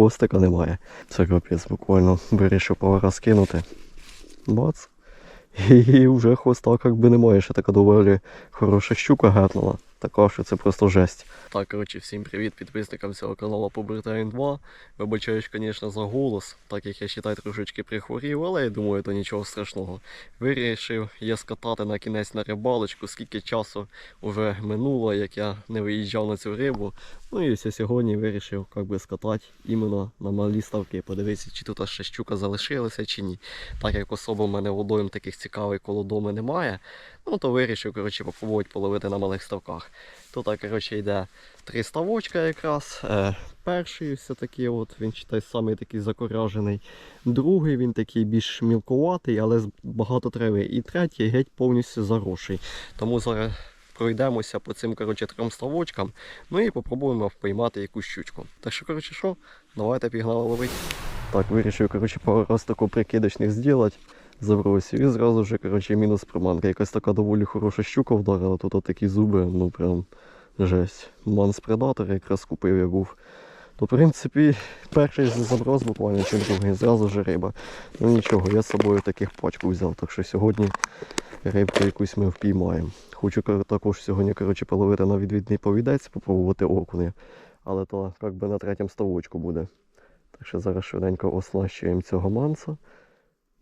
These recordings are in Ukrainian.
Хвостика немає. Це капець, буквально вирішив повара скинути. Бац. І вже хвоста як би немає, ще така доволі хороша щука гатнула. Така, що це просто жесть. Так, коротше, всім привіт підписникам цього каналу Побертайн 2. Вибачаюсь, звісно, за голос, так як я вважаю, трошечки прихворів, але я думаю, то нічого страшного. Вирішив я скатати на кінець на рибалочку, скільки часу вже минуло, як я не виїжджав на цю рибу. Ну і ось сьогодні вирішив як би, скатати іменно на малі ставки, подивитися, чи тут ще щука залишилася чи ні. Так як особо в мене водойм таких цікавих коло дому немає, ну то вирішив коротше, попробувати половити на малих ставках. Тут коротше, йде три ставочка якраз. Е, перший все такий, от, він читай, самий такий закоряжений. Другий він такий більш мілкуватий, але з багато трави. І третій геть повністю заросший. Тому зараз пройдемося по цим коротше, трьом ставочкам, ну і попробуємо впіймати якусь щучку. Так що, коротше, що, давайте пігнали ловити. Так, вирішив коротше, пару раз таку прикидочних зробити. Забросив і зразу ж коротше, мінус приманка. Якась така доволі хороша щука вдарила, тут от такі зуби, ну прям жесть. Манс предатор якраз купив я був. То, в принципі, перший заброс буквально чим другий, зразу ж риба. Ну нічого, я з собою таких пачку взяв, так що сьогодні рибку якусь ми впіймаємо. Хочу також сьогодні коротше, половити на відвідний повідець, попробувати окуня. Але то як би на третьому ставочку буде. Так що зараз швиденько оснащуємо цього манса.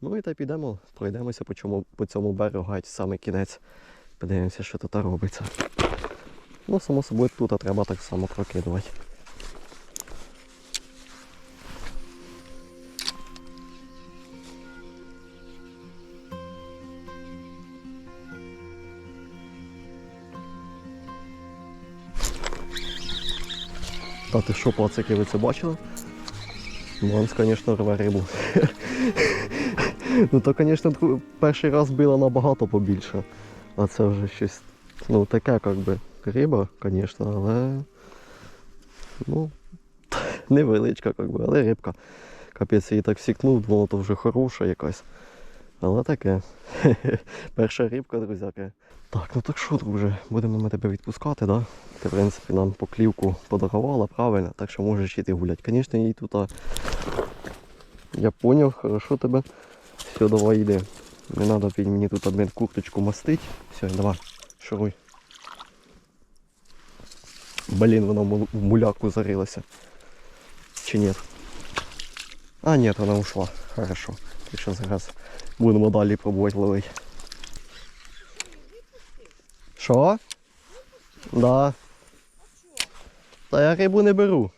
Ну і та підемо, пройдемося по, чому, по цьому берегу, геть в самий кінець. Подивимося, що тут робиться. Ну, само собою, тут треба так само прокидувати. Та ти що, пацики, ви це бачили? Манс, звісно, рве рибу. ну то, звісно, перший раз було набагато побільше. А це вже щось, ну, таке, як би, риба, звісно, але. Ну, невеличка, як би, але рибка. Капець її так сікнув, думав, то вже хороша якась. Але таке. Перша рибка, друзяки. Так, ну так що, друже, будемо ми тебе відпускати, да? Ти, в принципі, нам поклівку подарувала, правильно, так що можеш іти гуляти. Звісно, їй тут. Я поняв, хорошо тебе. Все, давай йди. Не треба мені тут адмін курточку мастить. Все, давай, шуруй. Блін, вона в муляку зарилася. Чи ні? А, ні, вона ушла. Хорошо. Так що зараз будемо далі пробувати ловити. Що? Да. Та я рибу не беру.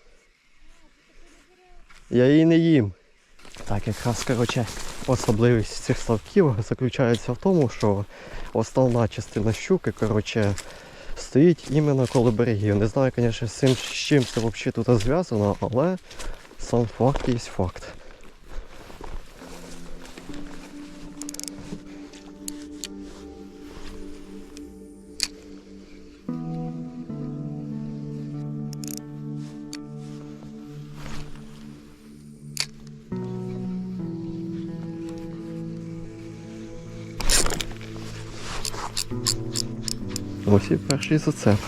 Я її не їм. Так, якраз, коротше, особливість цих ставків заключається в тому, що основна частина щуки, коротше, стоїть іменно коло берегів. Не знаю, звісно, з чим це взагалі тут зв'язано, але сам факт є факт. Перший зацеп.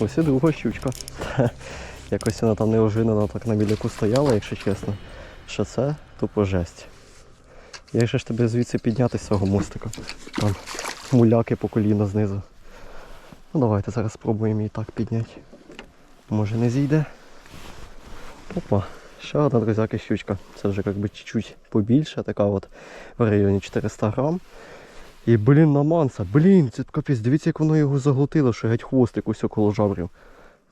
Ось і друга щучка. Якось вона там неожиданно так на біляку стояла, якщо чесно. Що це тупо жесть. Як же ж тебе звідси підняти з цього мостика? Там муляки по коліна знизу. Ну давайте зараз спробуємо її так підняти. Може не зійде. Опа, ще одна друзяка щучка. Це вже як би чуть-чуть побільше, така от в районі 400 грам. І блін на манса, блін, це капець, дивіться, як воно його заглотило, що геть хвостик ось около жабрів.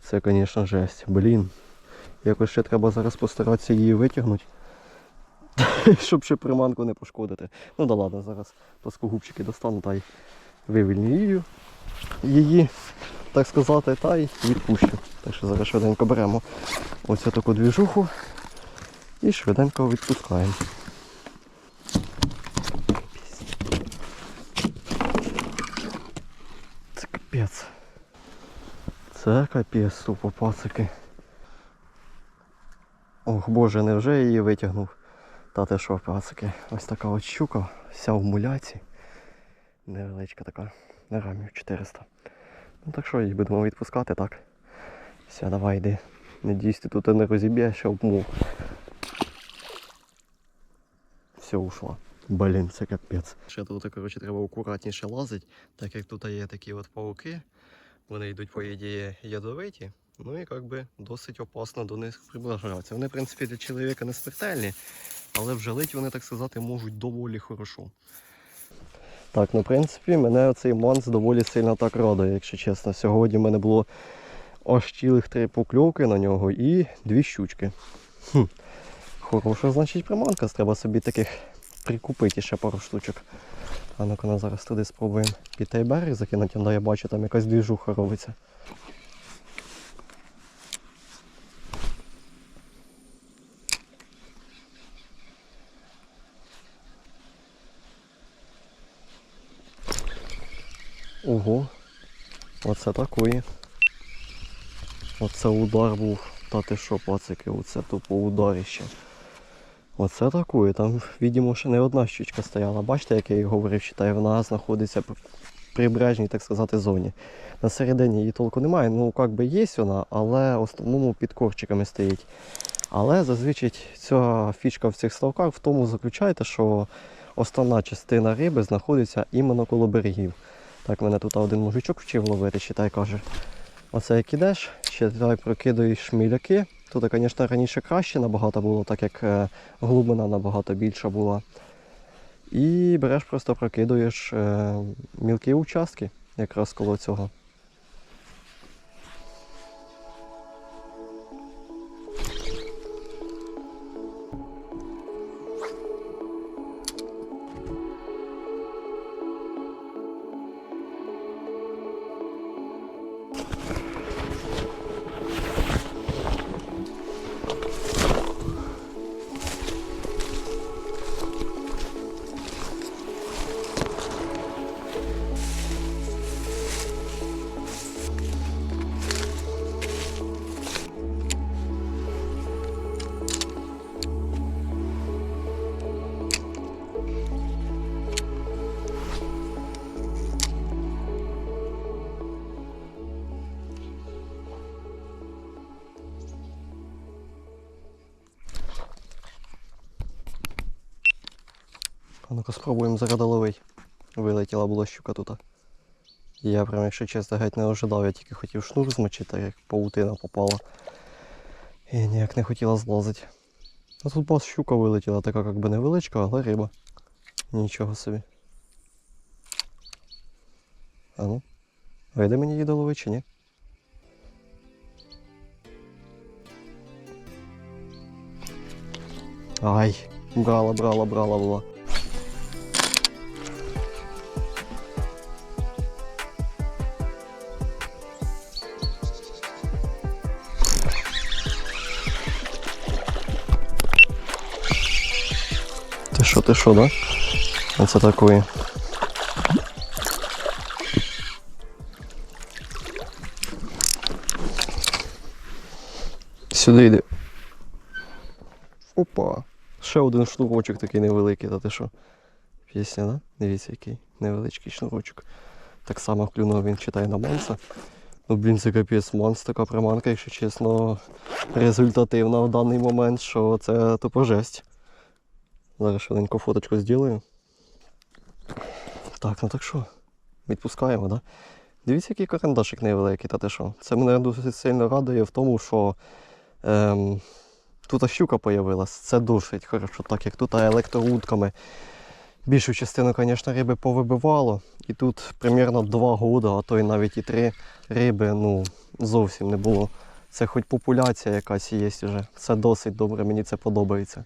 Це, звісно, жесть. Блін. Якось ще треба зараз постаратися її витягнути. Щоб ще приманку не пошкодити. Ну да ладно, зараз плоскогубчики достану та й вивільню її, її, так сказати, та й відпущу. Так що зараз швиденько беремо оцю таку двіжуху і швиденько відпускаємо. Капець. Це капець, тупо пацики. Ох боже, невже її витягнув? Та те що, пацики, ось така от щука, вся в муляці. Невеличка така, на грамів 400. Ну так що її будемо відпускати, так? Все, давай йди. Надіюсь, ти тут не розіб'єш, обмов. Все ушла. Блін, це капець. Ще тут, коротше, треба акуратніше лазити, так як тут є такі от пауки. Вони йдуть, по ідеї, ядовиті. Ну і як би досить опасно до них приближатися. Вони, в принципі, для чоловіка не смертельні, але вжалить вони, так сказати, можуть доволі хорошо. Так, ну в принципі, мене цей манс доволі сильно так радує, якщо чесно. Сьогодні в мене було аж цілих три покльовки на нього і дві щучки. Хм. Хороша, значить, приманка. Треба собі таких прикупити ще пару штучок. А ну-ка на зараз туди спробуємо під той берег закинути, да я бачу, там якась двіжуха робиться. Ого, оце такої. Оце удар був. Та ти що, пацики, оце тупо ударище. Оце такої. Там, видимо, ще не одна щучка стояла. Бачите, як я і говорив, читаю, вона знаходиться в прибережній, так сказати, зоні. На середині її толку немає. Ну, як би є вона, але в основному під корчиками стоїть. Але зазвичай ця фішка в цих ставках в тому заключається, що основна частина риби знаходиться іменно коло берегів. Так, мене тут один мужичок вчив ловити, читай, каже. Оце як ідеш, читай, прокидаєш міляки. Тут, звісно, раніше краще набагато було, так як е, глибина набагато більша була. І береш, просто прокидуєш е, мілкі участки якраз коло цього. А ну-ка спробуємо заради. Вилетіла була щука тут. Я прям, якщо чесно, геть не ожидав, я тільки хотів шнур змочити, як паутина попала. І ніяк не хотіла злазити. А тут бас щука вилетіла, така як би невеличка, але риба. Нічого собі. А ну, вийде мені її доловити чи ні? Ай, брала, брала, брала була. Ти що, да? Оце такої. Сюди йди. Опа. Ще один шнурочок такий невеликий, та ти що? Пісня, да? Дивіться, який невеличкий шнурочок. Так само вклюнув він читає на Манса. Ну, блін, це капець Манс така приманка, якщо чесно, результативна в даний момент, що це тупо жесть. Зараз швиденько фоточку зроблю. Так, ну так що? Відпускаємо, да? Дивіться, який карандашик невеликий, та ти що? Це мене дуже сильно радує в тому, що ем, тут щука появилась. Це досить хорошо, так як тут електроудками. Більшу частину, звісно, риби повибивало. І тут примерно 2 года, а то й навіть і 3 риби ну, зовсім не було. Це хоч популяція якась є вже. Це досить добре, мені це подобається.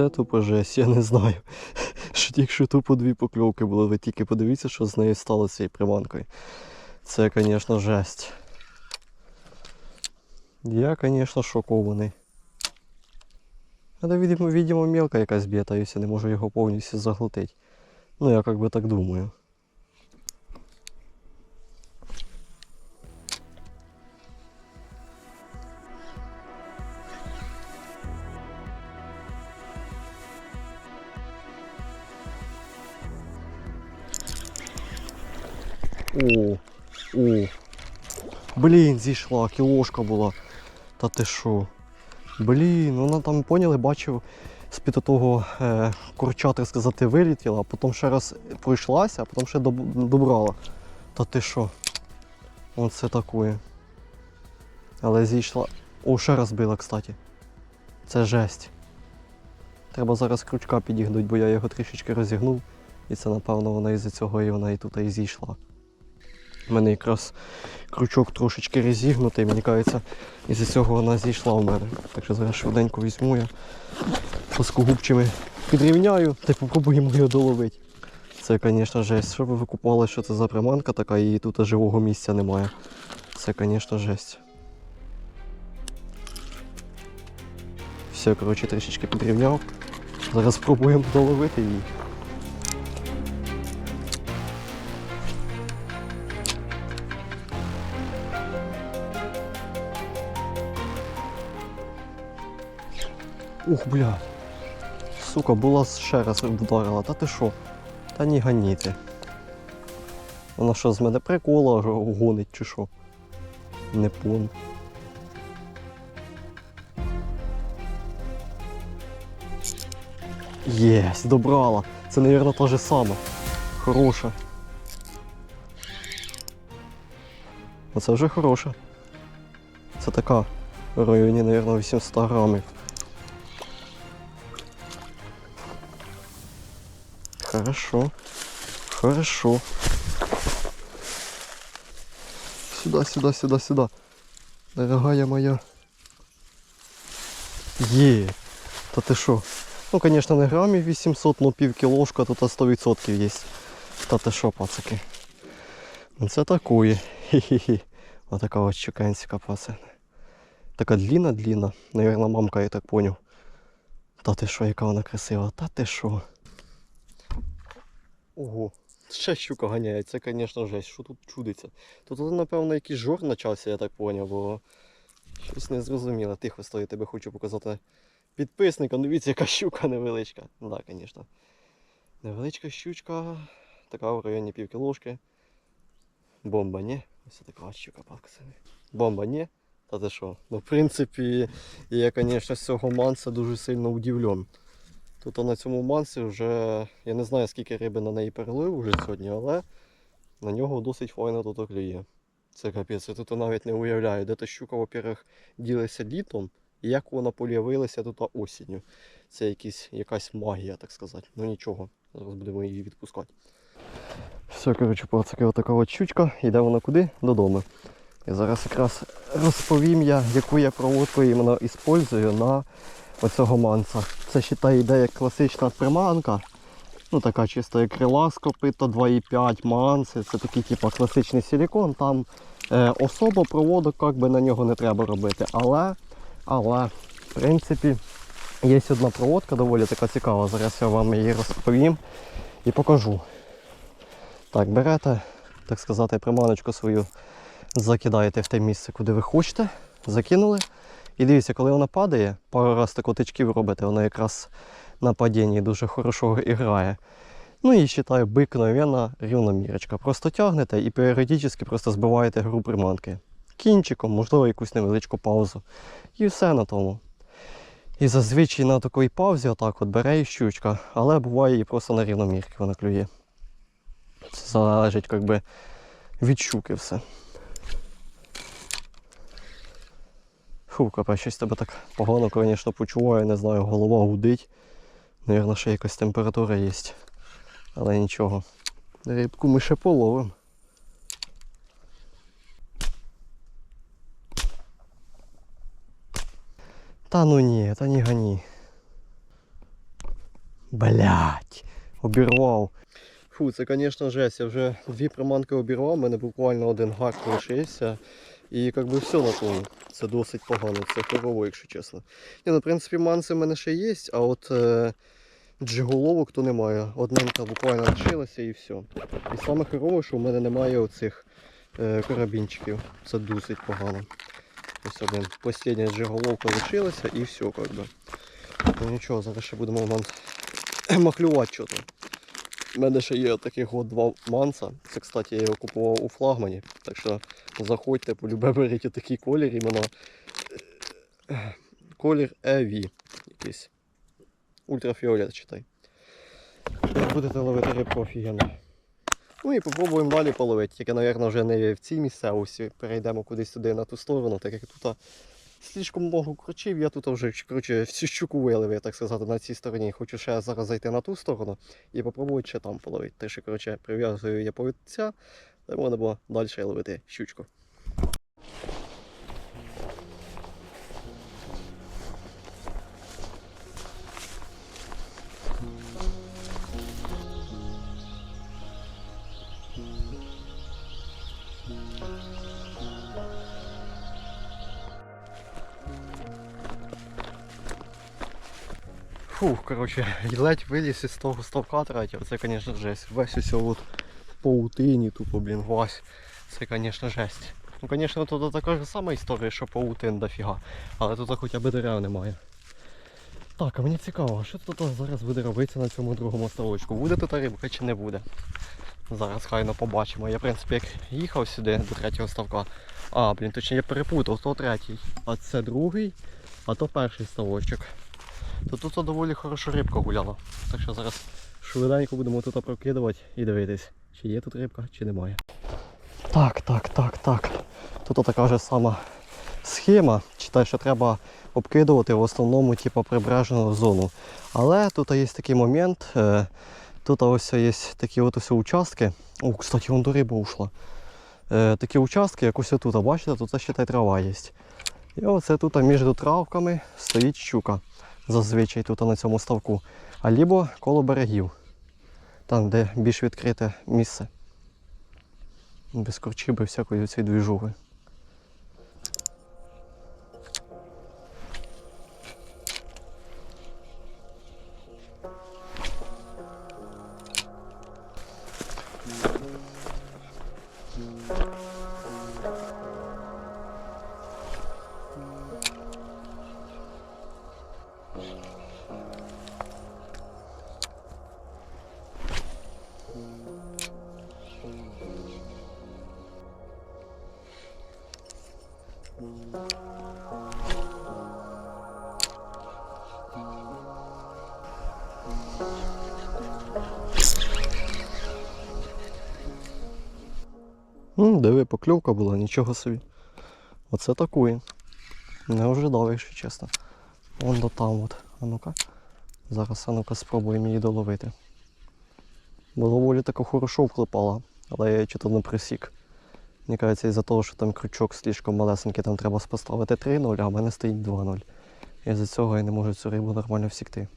Це тупо жесть, я не знаю. Що тільки тупо дві покльовки було, ви тільки подивіться, що з нею стало цією приманкою. Це, звісно, жесть. Я, звісно, шокований. Але, видимо, видимо, мілка якась б'єта, і все, не можу його повністю заглотити. Ну, я як би так думаю. О. Блін, зійшла, кілошка була. Та ти що? Блін, вона там поняли, бачив, з-під того е, курча, так сказати, вилетіла, а потім ще раз пройшлася, а потім ще доб- добрала. Та ти що? Оце такое. Але зійшла. О, ще раз била, кстати. Це жесть. Треба зараз крючка підігнути, бо я його трішечки розігнув. І це, напевно, вона із-за цього і вона і тут і зійшла. У мене якраз крючок трошечки розігнутий, мені кажеться, із-за цього вона зійшла в мене. Так що зараз швиденько візьму я плоскогубчими підрівняю та попробуємо його доловити. Це, звісно, жесть. Щоб ви викупали, що це за приманка така, і тут живого місця немає. Це, звісно, жесть. Все, коротше, трішечки підрівняв. Зараз спробуємо доловити її. Ух, бля. Сука, була ще раз вдарила. Та ти що? Та ні ганіти. Вона що з мене прикола гонить чи що? Не пон. Єсть, добрала. Це, мабуть, та же саме. Хороша. Оце вже хороша. Це така в районі, мабуть, 800 грамів. Хорошо. Хорошо. Сюда, сюда, сюда, сюда. Дорогая моя. Є. Та ти що? Ну, звісно, не грамів 800, но пів кілошка тут 100% є. Та ти що, пацики? Ну це такое. Хі-хі-хі. Отака от чеканська пацани. Така длінна-длінна. Наверно, мамка, я так поняв. Та ти що, яка вона красива? Та ти що? Ого, ще щука ганяє, це, звісно, жесть, що тут чудиться. Тут, напевно, якийсь жор почався, я так поняв, бо щось не зрозуміло. Тихо стою, тебе хочу показати підписникам. Дивіться, яка щука невеличка. Так, да, звісно. Невеличка щучка, така в районі півкілошки. Бомба, ні? Ось така щука, пацани. Бомба, ні? Та ти що? Ну, в принципі, я, звісно, з цього манса дуже сильно удивлен. Тут на цьому мансі вже, я не знаю скільки риби на неї перелив уже сьогодні, але на нього досить файно тут клює. Це капець, я тут навіть не уявляю, де та щука, во-первых, ділася літом, і як вона появилася тут осінню. Це якісь, якась магія, так сказати. Ну нічого, зараз будемо її відпускати. Все, коротше, пацаки, отака от щучка, йде вона куди? Додому. І зараз якраз розповім я, яку я проводку іменно іспользую на оцього манса. Це вважає, йде як класична приманка. Ну така чисто як крила з копита 2,5 манси. Це такий типу, класичний силікон. Там е, особо проводок як би, на нього не треба робити. Але, але, в принципі, Є одна проводка доволі така цікава. Зараз я вам її розповім і покажу. Так, берете, так сказати, приманочку свою, закидаєте в те місце, куди ви хочете, закинули. І дивіться, коли вона падає, пару раз таку тичків робите, вона якраз на падінні дуже хорошо грає. Ну і вважаю, бикновенна рівномірочка. Просто тягнете і періодично просто збиваєте гру приманки. Кінчиком, можливо, якусь невеличку паузу. І все на тому. І зазвичай на такій паузі отак от бере і щучка, але буває і просто на рівномірки вона клює. Це залежить як би, від щуки все. Фу, капець, щось тебе так погано, звісно, почуваю, не знаю, голова гудить. Навірно, ще якась температура є. Але нічого. Рибку ми ще половимо. Та ну ні, та ні гані. Блять, обірвав. Фу, це, звісно, жесть. Я вже дві приманки обірвав, у мене буквально один гарк лишився. І як би все на тому. Це досить погано, це хорово, якщо чесно. Ні, ну, в принципі, манси в мене ще є, а от е, джиголовок то немає. Одненька буквально лишилася і все. І саме хорово, що в мене немає оцих е, карабінчиків. Це досить погано. Ось один. Остання джиголовка лишилася і все, как би. Ну нічого, зараз ще будемо момент махлювати. У мене ще є таких от два манса. Це, кстати, я його купував у флагмані. Так що заходьте, полюбе беріть такий колір, іменно е, колір EV якийсь. Ультрафіолет читай. Будете ловити рибку офігенно. Ну і попробуємо далі половити. Тільки, мабуть, вже не в цій місцевості. Перейдемо кудись туди на ту сторону, так як тут слишком много кручів, я тут вже коротше, всю щуку виловив, так сказати, на цій стороні. Хочу ще зараз зайти на ту сторону і попробувати ще там половити. Те, що, коротше, прив'язую я повідця, та можна було далі ловити щучку. Фух, коротше, ледь виліз із того ставка третього. Це, звісно, жесть. Весь ось от паутині тупо, блін, вась. Це, звісно, жесть. Ну, звісно, тут така ж сама історія, що паутин дофіга. Але тут хоча б дерев немає. Так, а мені цікаво, що тут зараз буде робитися на цьому другому ставочку? Буде тут рибка чи не буде? Зараз хайно побачимо. Я в принципі як їхав сюди до третього ставка. А, блін, точніше я перепутав, то третій. А це другий, а то перший ставочок то тут доволі хороша рибка гуляла. Так що зараз швиденько будемо тут прокидувати і дивитись, чи є тут рибка, чи немає. Так, так, так, так. Тут така ж сама схема. Читай, що треба обкидувати в основному типу, прибережну зону. Але тут є такий момент. е, Тут ось є такі от ось участки. О, кстати, вон до риби ушла. Е, Такі участки, як ось тут, бачите, тут ще й трава є. І оце тут між травками стоїть щука зазвичай тут на цьому ставку, або коло берегів, там, де більш відкрите місце. Без корчі, без всякої цієї двіжуги. М, Диви, покльовка була, нічого собі. Оце такує. Не ожидав, якщо чесно. Вон до там от. А ну-ка. Зараз а ну-ка спробуємо її доловити. Бо доволі тако хорошо вклепала, але я її чого не присік. Мені кажеться, із-за того, що там крючок слишком малесенький, там треба поставити 3-0, а в мене стоїть 2-0. І з-за цього я не можу цю рибу нормально всікти.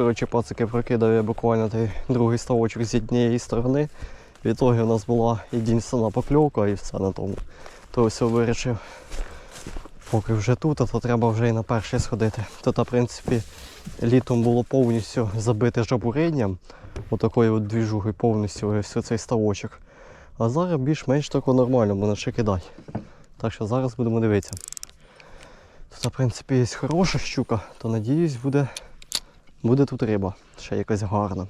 Коротше, пацики прокидав я буквально той другий ставочок з однієї сторони. В ітогі у нас була єдина покльовка і все на тому. То все вирішив. Поки вже тут, то треба вже і на перший сходити. Тут, в принципі, літом було повністю забите жабуринням. Отакою от двіжугою повністю ось цей ставочок. А зараз більш-менш тако нормально, можна ще кидати. Так що зараз будемо дивитися. Тут, в принципі, є хороша щука, то надіюсь, буде, буде тут риба. Ще якась гарна.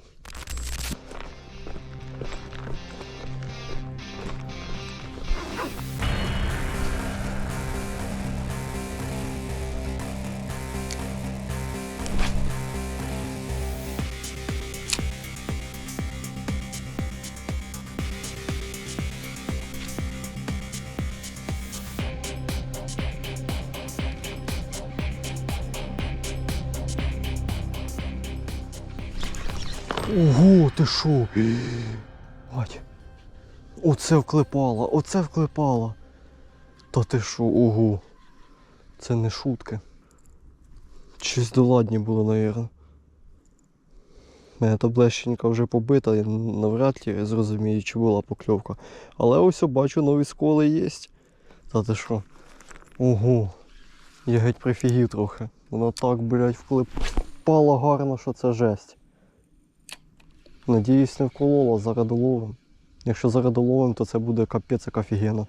Ти шо? Бать. Оце вклепало, оце вклепало. Та ти шо, ого. Це не шутки. Щось доладні було, навірно. Мене таблещенька вже побита, я навряд ли зрозумію, чи була покльовка. Але ось бачу, нові сколи є. Та ти що? Ого. Я геть прифігів трохи. Воно так, блядь, вклепало гарно, що це жесть. Надіюсь, не вколола за радоловим. Якщо за радоловим, то це буде капець як офігенно.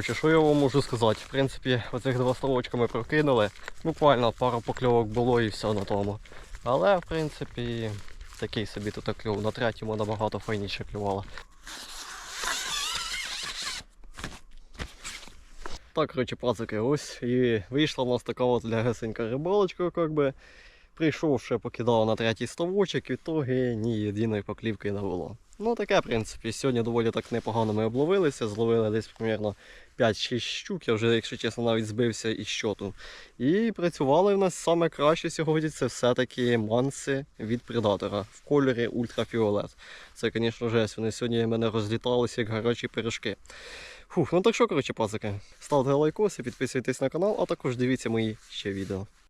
Коротше, що я вам можу сказати? В принципі, оцих два ставочка ми прокинули. Буквально пару покльовок було і все на тому. Але, в принципі, такий собі тут клюв. На третьому набагато файніше клювало. Так, коротше, пацики, ось і вийшла в нас така от лягесенька рибалочка, як би. Прийшов ще покидав на третій ставочок, в ітоги ні єдиної поклівки не було. Ну таке, в принципі, сьогодні доволі так непогано ми обловилися, зловили десь примерно 5-6 щук, я вже, якщо чесно, навіть збився із щоту. І працювали в нас саме краще сьогодні це все-таки манси від предатора в кольорі ультрафіолет. Це, звісно, жесть, вони сьогодні мене розліталися як гарячі пиріжки. Фух, ну так що, коротше, пацики, ставте лайкоси, підписуйтесь на канал, а також дивіться мої ще відео.